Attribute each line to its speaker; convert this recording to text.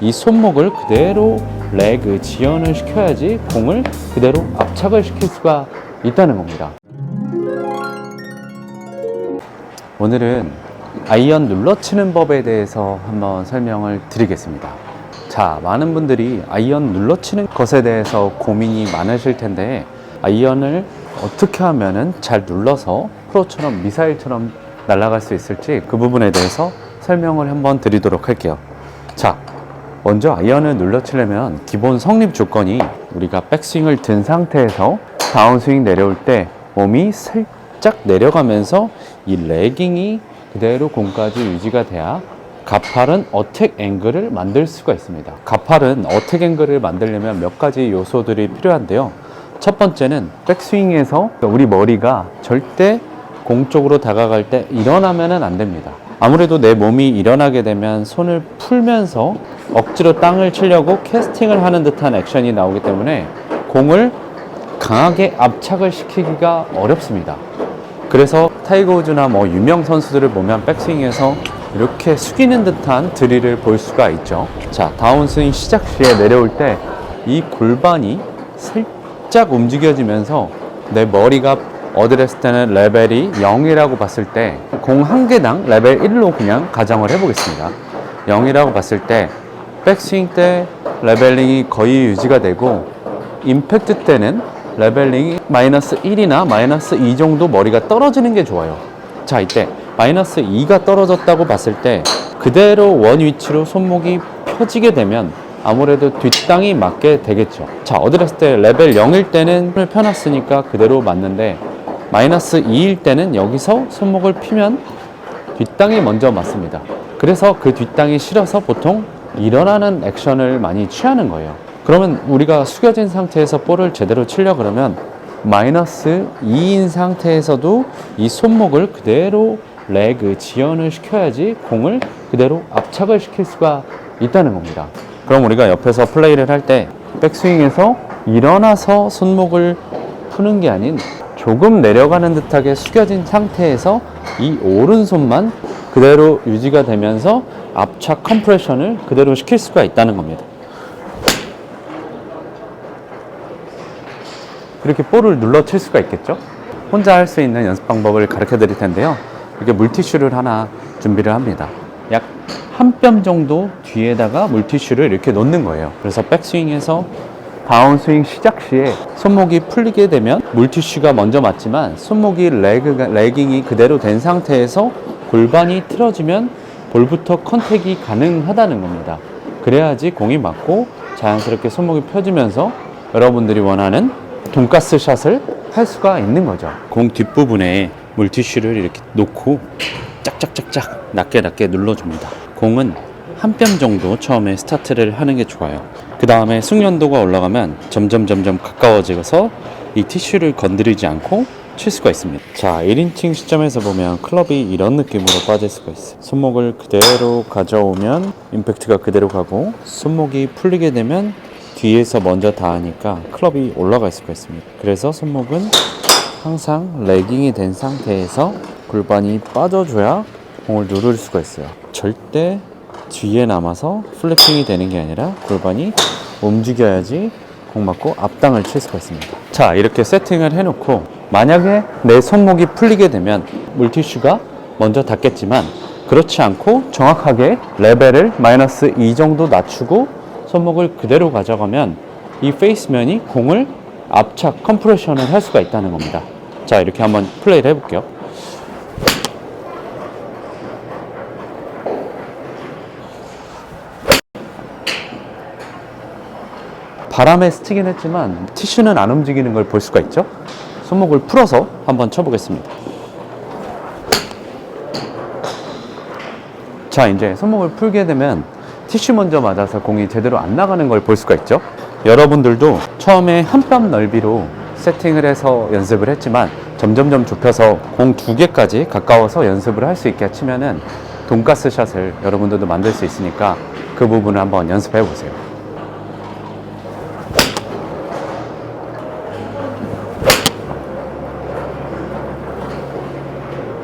Speaker 1: 이 손목을 그대로 레그 지연을 시켜야지 공을 그대로 압착을 시킬 수가 있다는 겁니다. 오늘은 아이언 눌러치는 법에 대해서 한번 설명을 드리겠습니다. 자, 많은 분들이 아이언 눌러치는 것에 대해서 고민이 많으실 텐데, 아이언을 어떻게 하면은 잘 눌러서 프로처럼 미사일처럼 날아갈 수 있을지 그 부분에 대해서 설명을 한번 드리도록 할게요. 자, 먼저 아이언을 눌러치려면 기본 성립 조건이 우리가 백스윙을 든 상태에서 다운스윙 내려올 때 몸이 살짝 내려가면서 이 레깅이 그대로 공까지 유지가 돼야 가팔은 어택 앵글을 만들 수가 있습니다. 가팔은 어택 앵글을 만들려면 몇 가지 요소들이 필요한데요. 첫 번째는 백스윙에서 우리 머리가 절대 공 쪽으로 다가갈 때 일어나면은 안 됩니다. 아무래도 내 몸이 일어나게 되면 손을 풀면서 억지로 땅을 치려고 캐스팅을 하는 듯한 액션이 나오기 때문에 공을 강하게 압착을 시키기가 어렵습니다. 그래서 타이거 우즈나 뭐 유명 선수들을 보면 백스윙에서 이렇게 숙이는 듯한 드릴을 볼 수가 있죠. 자, 다운스윙 시작 시에 내려올 때 이 골반이 살짝 움직여지면서 내 머리가 어드레스 때는 레벨이 0이라고 봤을 때 공 한 개당 레벨 1로 그냥 가정을 해보겠습니다. 0이라고 봤을 때 백스윙 때 레벨링이 거의 유지가 되고 임팩트 때는 레벨링이 마이너스 1이나 마이너스 2 정도 머리가 떨어지는 게 좋아요. 자, 이때 마이너스 2가 떨어졌다고 봤을 때 그대로 원 위치로 손목이 펴지게 되면 아무래도 뒷땅이 맞게 되겠죠. 자, 어드레스 때 레벨 0일 때는 펴놨으니까 그대로 맞는데 마이너스 2일 때는 여기서 손목을 피면 뒷땅이 먼저 맞습니다. 그래서 그 뒷땅이 싫어서 보통 일어나는 액션을 많이 취하는 거예요. 그러면 우리가 숙여진 상태에서 볼을 제대로 치려 그러면 마이너스 2인 상태에서도 이 손목을 그대로 레그 지연을 시켜야지 공을 그대로 압착을 시킬 수가 있다는 겁니다. 그럼 우리가 옆에서 플레이를 할 때 백스윙에서 일어나서 손목을 푸는 게 아닌 조금 내려가는 듯하게 숙여진 상태에서 이 오른손만 그대로 유지가 되면서 압착 컴프레션을 그대로 시킬 수가 있다는 겁니다. 이렇게 볼을 눌러 칠 수가 있겠죠? 혼자 할 수 있는 연습 방법을 가르쳐 드릴 텐데요. 이렇게 물티슈를 하나 준비를 합니다. 약 한 뼘 정도 뒤에다가 물티슈를 이렇게 놓는 거예요. 그래서 백스윙에서 다운스윙 시작 시에 손목이 풀리게 되면 물티슈가 먼저 맞지만 손목이 레그가, 레깅이 그대로 된 상태에서 골반이 틀어지면 볼부터 컨택이 가능하다는 겁니다. 그래야지 공이 맞고 자연스럽게 손목이 펴지면서 여러분들이 원하는 돈가스 샷을 할 수가 있는 거죠. 공 뒷부분에 물티슈를 이렇게 놓고 짝짝짝짝 낮게 낮게 눌러줍니다. 공은 한 뼘 정도 처음에 스타트를 하는 게 좋아요. 그 다음에 숙련도가 올라가면 점점 점점 가까워져서 이 티슈를 건드리지 않고 칠 수가 있습니다. 자, 1인칭 시점에서 보면 클럽이 이런 느낌으로 빠질 수가 있어요. 손목을 그대로 가져오면 임팩트가 그대로 가고 손목이 풀리게 되면 뒤에서 먼저 닿으니까 클럽이 올라갈 수가 있습니다. 그래서 손목은 항상 레깅이 된 상태에서 골반이 빠져줘야 공을 누를 수가 있어요. 절대 뒤에 남아서 플래핑이 되는 게 아니라 골반이 움직여야지 공 맞고 앞당을 칠 수가 있습니다. 자, 이렇게 세팅을 해놓고 만약에 내 손목이 풀리게 되면 물티슈가 먼저 닿겠지만 그렇지 않고 정확하게 레벨을 마이너스 2 정도 낮추고 손목을 그대로 가져가면 이 페이스면이 공을 압착 컴프레션을 할 수가 있다는 겁니다. 자, 이렇게 한번 플레이를 해볼게요. 바람에 스치긴 했지만 티슈는 안 움직이는 걸 볼 수가 있죠. 손목을 풀어서 한번 쳐보겠습니다. 자, 이제 손목을 풀게 되면 티슈 먼저 맞아서 공이 제대로 안 나가는 걸 볼 수가 있죠. 여러분들도 처음에 한 뼘 넓이로 세팅을 해서 연습을 했지만 점점점 좁혀서 공 두 개까지 가까워서 연습을 할 수 있게 치면은 돈가스 샷을 여러분들도 만들 수 있으니까 그 부분을 한번 연습해 보세요.